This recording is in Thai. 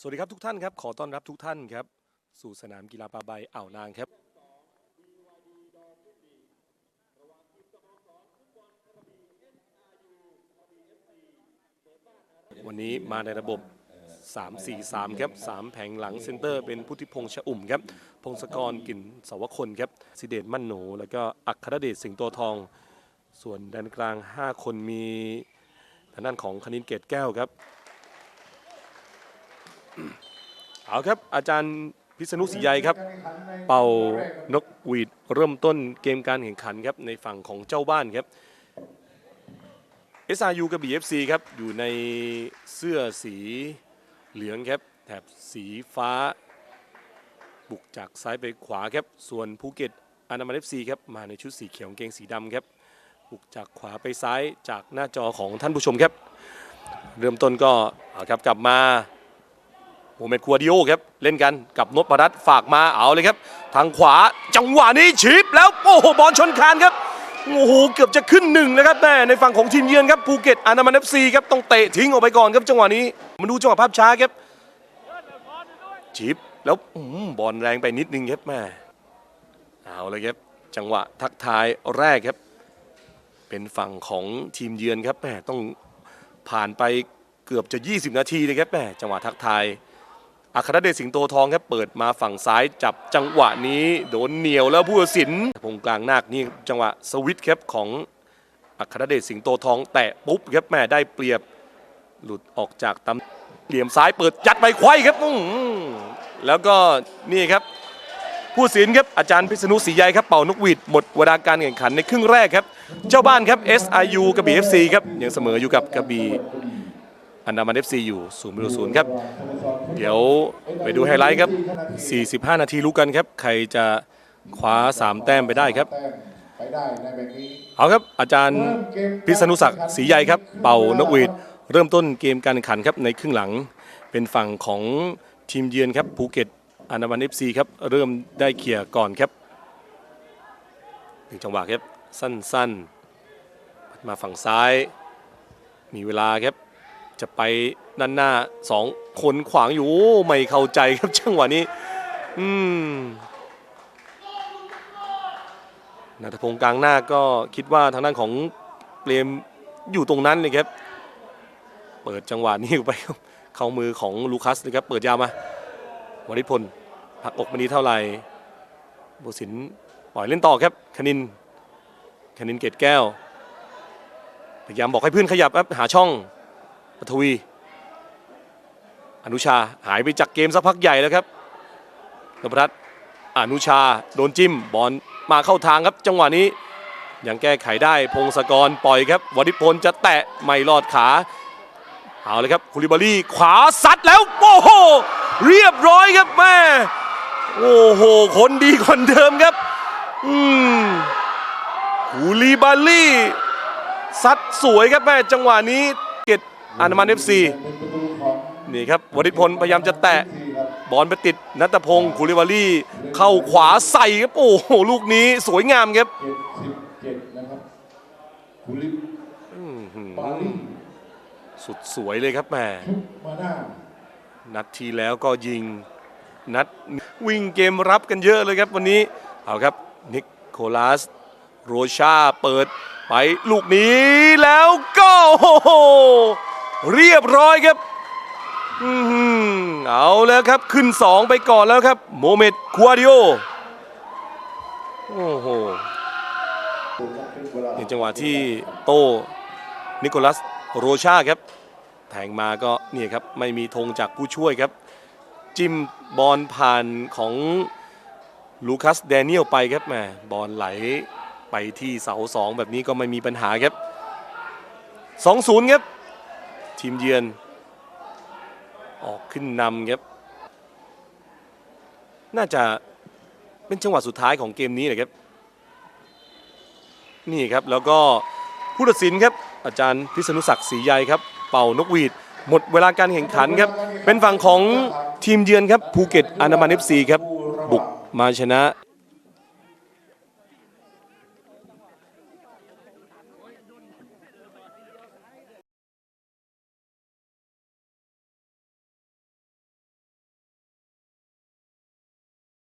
สวัสดีครับทุกท่านครับ ขอต้อนรับทุกท่านครับ สู่สนามกีฬาปลาใบอ่าวนางครับ วันนี้มาในระบบ 3-4-3 ครับ 3 แผงหลังเซนเตอร์เป็นพุทธิพงษ์ชะอุ่มครับ พงศกรกลิ่นสาวคนครับสิเดชมั่นโหน แล้วก็อัครเดชสิงโตทอง ส่วนแดนกลาง 5 คนมีทางด้านของคณินเกตแก้วครับ เอาครับอาจารย์พิษณุศรีใยครับ เป่านกหวีดเริ่มต้นเกมการแข่งขันครับในฝั่งของเจ้าบ้านครับ SRU กับ BFC ครับอยู่ในเสื้อสีเหลืองครับแถบสีฟ้า บุกจากซ้ายไปขวาครับส่วนภูเก็ตอนามันเอฟซีครับมาในชุดสีเขียวกางเกงสีดำครับบุกจากขวาไปซ้ายจากหน้าจอของท่านผู้ชมครับ เริ่มต้นก็เอาครับกลับมา โมเมนต์คัวดิโอครับ เล่นกันกับนพรัตน์ฝากมาเอาเลยครับ ทางขวาจังหวะนี้ชิปแล้วโอ้โหบอลชนคานครับโอ้โหเกือบจะขึ้นหนึ่งนะครับแม่ในฝั่งของทีมเยือนครับภูเก็ตอานามันเอฟซีครับต้องเตะทิ้งออกไปก่อนครับจังหวะนี้มาดูจังหวะภาพช้าครับชิปแล้วอบอลแรงไปนิดนึงครับแม่เอาเลยครับจังหวะทักทายแรกครับ เป็นฝั่งของทีมเยือนครับแม่ต้องผ่านไปเกือบจะ 20 นาทีเลยครับแม่จังหวะทักทาย อัครเดชสิงโตทองครับเปิดมาฝั่งซ้ายจับจังหวะนี้โดนเหนียวแล้วผู้ตัดสินพงกลางนาคนี่จังหวะสวิตครับของอัครเดชสิงโตทอง แตะปุ๊บครับแม่ได้เปรียบหลุดออกจากตำเหลี่ยมซ้ายเปิดจัดไปไขว้ครับแล้วก็นี่ครับ ผู้ตัดสินครับอาจารย์พิษณุศรีใยครับเป่านกหวีดหมดเวลาการแข่งขันในครึ่งแรกครับ เจ้าบ้านครับ SIU กระบี่ FC ครับยังเสมออยู่กับกระบี่ อันดามัน FC อยู่ศูนย์ประตูศูนย์ครับ เดี๋ยวไปดูไฮไลท์ครับ 45 นาทีรู้กันครับ ใครจะคว้า 3 แต้มไปได้ครับเอาครับอาจารย์พิษณุศักดิ์ศรีใยครับ เป่านกหวีดเริ่มต้นเกมการแข่งขันครับในครึ่งหลังเป็นฝั่งของทีมเยือนครับภูเก็ตอานามันเอฟซีครับเริ่มได้เคลียก่อนครับหนึ่งจังหวะครับสั้นๆ มาฝั่งซ้าย มีเวลาครับ จะไปด้านหน้าสองคนขวางอยู่ไม่เข้าใจครับจังหวะนี้ อืมนัทพงศ์กลางหน้าก็คิดว่าทางด้านของเปรมอยู่ตรงนั้นเลยครับ เปิดจังหวะนี้ไปเข้ามือของลูคัสเลยครับ เปิดยาวมาวริพลผักอกมานี้เท่าไหร่บุสินปล่อยเล่นต่อครับคณินคณินเกตแก้วพยายามบอกให้เพื่อนขยับครับหาช่อง ปทวี อนุชาหายไปจากเกมสักพักใหญ่แล้วครับนพรัตน์อนุชาโดนจิ้มบอลมาเข้าทางครับ จังหวะนี้ยังแก้ไขได้พงศกรปล่อยครับวริพลจะแตะไม่รอดขาเอาเลยครับคูลิบารีขวาซัดแล้วโอ้โหเรียบร้อยครับแม่โอ้โหคนดีคนเดิมครับอืมคูลิบารีซัดสวยครับแม่จังหวะนี้ อานามันเอฟซีเป็นประตูของนี่ครับวริพลพยายามจะแตะที่ครับบอลไปติดนัตพงศ์คูลิวารีเข้าขวาใส่ครับโอ้โหลูกนี้สวยงามครับเจ็ดสิบเจ็ดนะครับคุลิปอื้อหือปาลีสุดสวยเลยครับแหมชุบมาหน้านัดที่แล้วก็ยิงนัดวิ่งเกมรับกันเยอะเลยครับวันนี้เอาครับนิโคลัสโรชาเปิดไปลูกนี้แล้วก็โอ้โห เรียบร้อยครับอือหือเอาแล้วครับขึ้น 2 ไปก่อนแล้วครับ โมเมดคัวดิโอโอ้โหในจังหวะที่โตนิโคลัสโรชาครับ แทงมาก็เนี่ยครับไม่มีธงจากผู้ช่วยครับ จิ้มบอลผ่านของลูคัสแดเนียลไปครับแมบอลไหลไปที่เสาสองแบบนี้ก็ไม่มีปัญหาครับ 2-0 ครับ ทีมเยือน ออกขึ้นนำครับ น่าจะเป็นจังหวะสุดท้ายของเกมนี้เลยครับ นี่ครับแล้วก็ผู้ตัดสินครับ อาจารย์พิษณุศักดิ์ศรีใยครับ เป่านกหวีด หมดเวลาการแข่งขันครับ เป็นฝั่งของทีมเยือนครับภูเก็ตอนามันเอฟซีครับ บุกมาชนะ